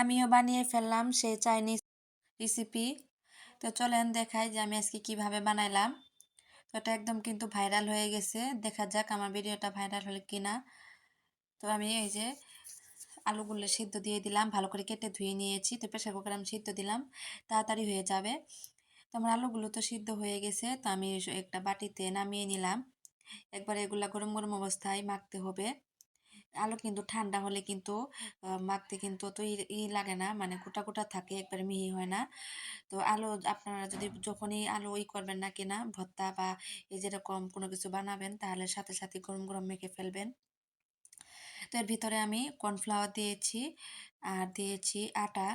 আমিও বানিয়ে ফেললাম সেই চাইনিজ রেসিপি তো চলেন দেখাই যে আমি আজকে কীভাবে বানাইলাম। তো এটা একদম কিন্তু ভাইরাল হয়ে গেছে। দেখা যাক আমার ভিডিওটা ভাইরাল হলে কিনা। তো আমি এই যে আলুগুলো সিদ্ধ দিয়ে দিলাম, ভালো করে কেটে ধুয়ে নিয়েছি। তো প্রেশার কুকারে আমি সিদ্ধ দিলাম, তাড়াতাড়ি হয়ে যাবে। তো আমার আলুগুলো তো সিদ্ধ হয়ে গেছে, তো আমি একটা বাটিতে নামিয়ে নিলাম। একবার এগুলা গরম গরম অবস্থায় মাখতে হবে। আলু কিন্তু ঠান্ডা হলে কিন্তু মাখতে কিন্তু অত ই লাগে না। মানে গোটা গোটা থাকে, একবারে মিহি হয় না। তো আলু আপনারা যদি যখনই আলু ই করবেন না কিনা, ভর্তা বা এই যেরকম কোনো কিছু বানাবেন, তাহলে সাথে সাথে গরম গরম মেখে ফেলবেন। তো এর ভিতরে আমি কর্নফ্লাওয়ার দিয়েছি, আর দিয়েছি আটা।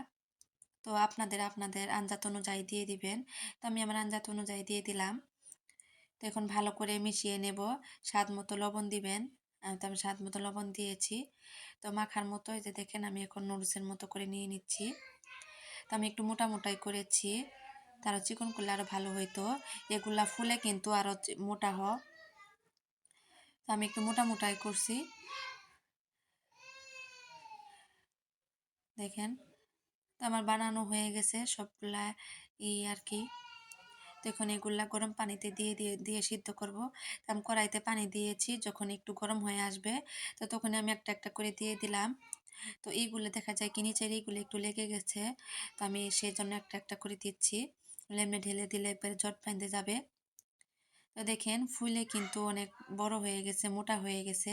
তো আপনাদের আপনাদের আঞ্জাত অনুযায়ী দিয়ে দিবেন। তো আমি আমার আঞ্জাত অনুযায়ী দিয়ে দিলাম। তো এখন ভালো করে মিশিয়ে নেব। স্বাদ মতো লবণ দিবেন। তো আমি স্বাদ মতো লবণ দিয়েছি। তো মাখার মতো এই যে দেখেন আমি এখন নুডলসের মতো করে নিয়ে নিচ্ছি। তো আমি একটু মোটা মোটাই করেছি। তারা চিকন করলে আরও ভালো হইতো। এগুলা ফুলে কিন্তু আরও মোটা হ। তো আমি একটু মোটা মোটাই করছি। দেখেন, তো আমার বানানো হয়ে গেছে সবগুলা ই আর কি। দেখুন এগুলা গরম পানিতে দিয়ে দিয়ে দিয়ে সিদ্ধ করব। আমি কড়াইতে পানি দিয়েছি, যখন একটু গরম হয়ে আসবে, তো তখন আমি একটা একটা করে দিয়ে দিলাম। তো এইগুলো দেখা যায় কি, নিচের এইগুলো একটু লেগে গেছে, তো আমি সেই জন্য একটা একটা করে দিচ্ছি। লেমনে ঢেলে দিলে একবারে জট পাইতে যাবে। তো দেখেন, ফুলে কিন্তু অনেক বড় হয়ে গেছে, মোটা হয়ে গেছে।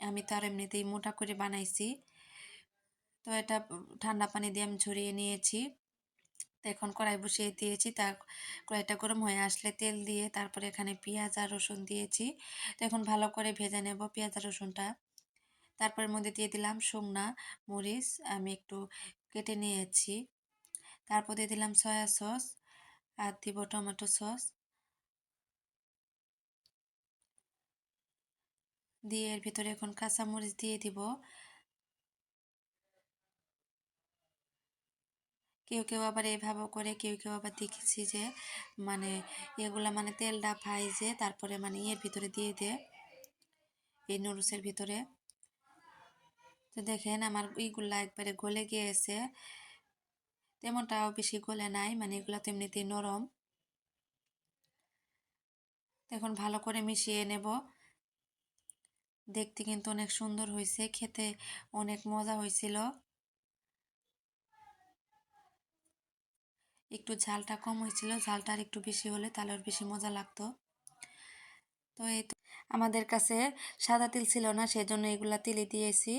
আমি তো আর এমনিতেই মোটা করে বানাইছি। তো এটা ঠান্ডা পানি দিয়ে আমি ঝরিয়ে নিয়েছি। তো এখন কড়াই বসিয়ে দিয়েছি। তা কড়াইটা গরম হয়ে আসলে তেল দিয়ে তারপরে এখানে পেঁয়াজ আর রসুন দিয়েছি। তো এখন ভালো করে ভেজে নেব পেঁয়াজ আর রসুনটা। তারপরের মধ্যে দিয়ে দিলাম শুকনা মরিচ আমি একটু কেটে নিয়েছি। তারপর দিয়ে দিলাম সয়া সস আর দিব টমেটো সস। দিয়ে এর ভিতরে এখন কাঁচামরিচ দিয়ে দিব। কেউ কেউ আবার এইভাবে করে, কেউ কেউ আবার দেখেছি যে মানে এগুলা মানে তেলটা ভাইজে তারপরে মানে ইয়ের ভিতরে দিয়ে দেয় এই নুডলসের ভিতরে। তো দেখেন আমার এইগুলা একবারে গলে গিয়েছে। তেমনটাও বেশি গলে নাই মানে এগুলো তো এমনিতেই নরম। এখন ভালো করে মিশিয়ে নেব। দেখতে কিন্তু অনেক সুন্দর হয়েছে খেতে অনেক মজা হয়েছিল একটু ঝালটা কম হয়েছিল, ঝালটা আর একটু বেশি হলে তাহলে আর বেশি মজা লাগতো। তো এই আমাদের কাছে সাদা তিল ছিল না, সেজন্য এগুলা তিলে দিয়েছি।